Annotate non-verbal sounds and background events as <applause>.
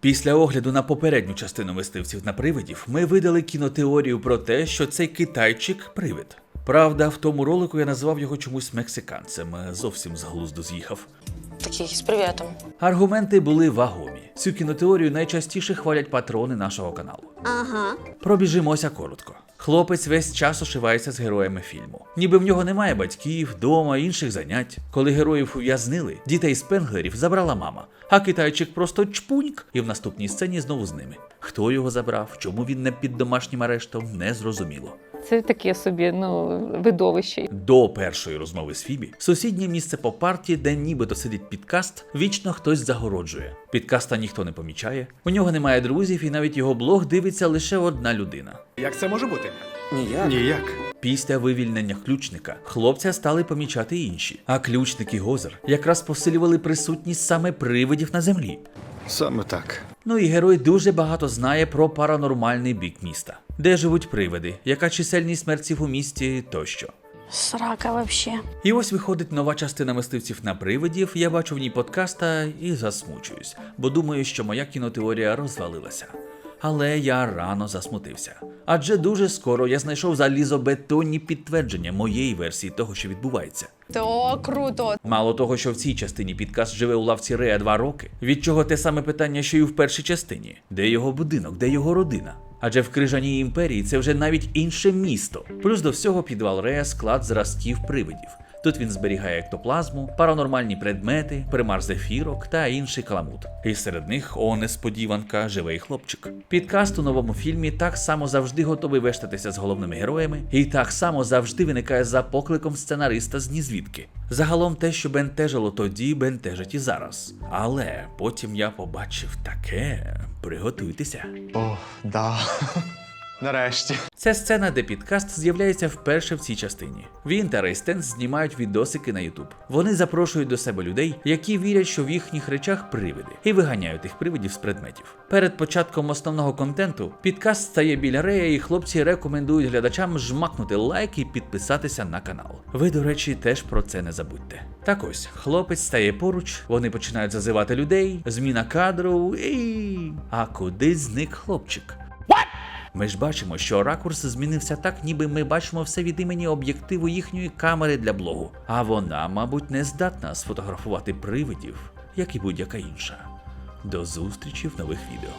Після огляду на попередню частину мисливців на привидів ми видали кінотеорію про те, що цей китайчик привид. Правда, в тому ролику я назвав його чомусь мексиканцем, е, зовсім з глузду з'їхав. Такий з привітом. Аргументи були вагомі. Цю кінотеорію найчастіше хвалять патрони нашого каналу. Ага. Пробіжимося коротко. Хлопець весь час ошивається з героями фільму. Ніби в нього немає батьків, дома, інших занять. Коли героїв ув'язнили, дітей з пенглерів забрала мама, а китайчик просто чпуньк і в наступній сцені знову з ними. Хто його забрав, чому він не під домашнім арештом, не зрозуміло. Це таке собі ну, видовище. До першої розмови з Фібі сусіднє місце по парті, де нібито сидить підкаст, вічно хтось загороджує. Підкаста ніхто не помічає, у нього немає друзів, і навіть його блог дивиться лише одна людина. Як це може бути? Ніяк. Ніяк. Після вивільнення ключника хлопця стали помічати інші, а ключник і Гозер якраз посилювали присутність саме привидів на землі. Саме так. Ну і герой дуже багато знає про паранормальний бік міста, де живуть привиди, яка чисельність мерців у місті тощо. Срака вообще. І ось виходить нова частина мисливців на привидів. Я бачу в ній подкаста і засмучуюсь, бо думаю, що моя кінотеорія розвалилася. Але я рано засмутився. Адже дуже скоро я знайшов залізобетонні підтвердження моєї версії того, що відбувається. То круто. Мало того, що в цій частині підкаст живе у лавці Рея два роки, від чого те саме питання, що і в першій частині: де його будинок, де його родина? Адже в крижаній імперії це вже навіть інше місто. Плюс до всього підвал Рея склад зразків привидів. Тут він зберігає ектоплазму, паранормальні предмети, примар зефірок та інший каламут. І серед них, о несподіванка, живий хлопчик. Підкаст у новому фільмі так само завжди готовий вештатися з головними героями, і так само завжди виникає за покликом сценариста з нізвідки. Загалом те, що бентежило тоді, бентежить і зараз. Але потім я побачив таке. Приготуйтеся. О, да. <laughs> Нарешті. Це сцена, де підкаст з'являється вперше в цій частині. Він та Рейстенс знімають відосики на Ютуб. Вони запрошують до себе людей, які вірять, що в їхніх речах привиди, і виганяють тих привидів з предметів. Перед початком основного контенту підкаст стає біля Рея, і хлопці рекомендують глядачам жмакнути лайк і підписатися на канал. Ви, до речі, теж про це не забудьте. Так ось, хлопець стає поруч, вони починають зазивати людей, зміна кадру і. А куди зник хлопчик? Ми ж бачимо, що ракурс змінився так, ніби ми бачимо все від імені об'єктиву їхньої камери для блогу. А вона, мабуть, не здатна сфотографувати привидів, як і будь-яка інша. До зустрічі в нових відео.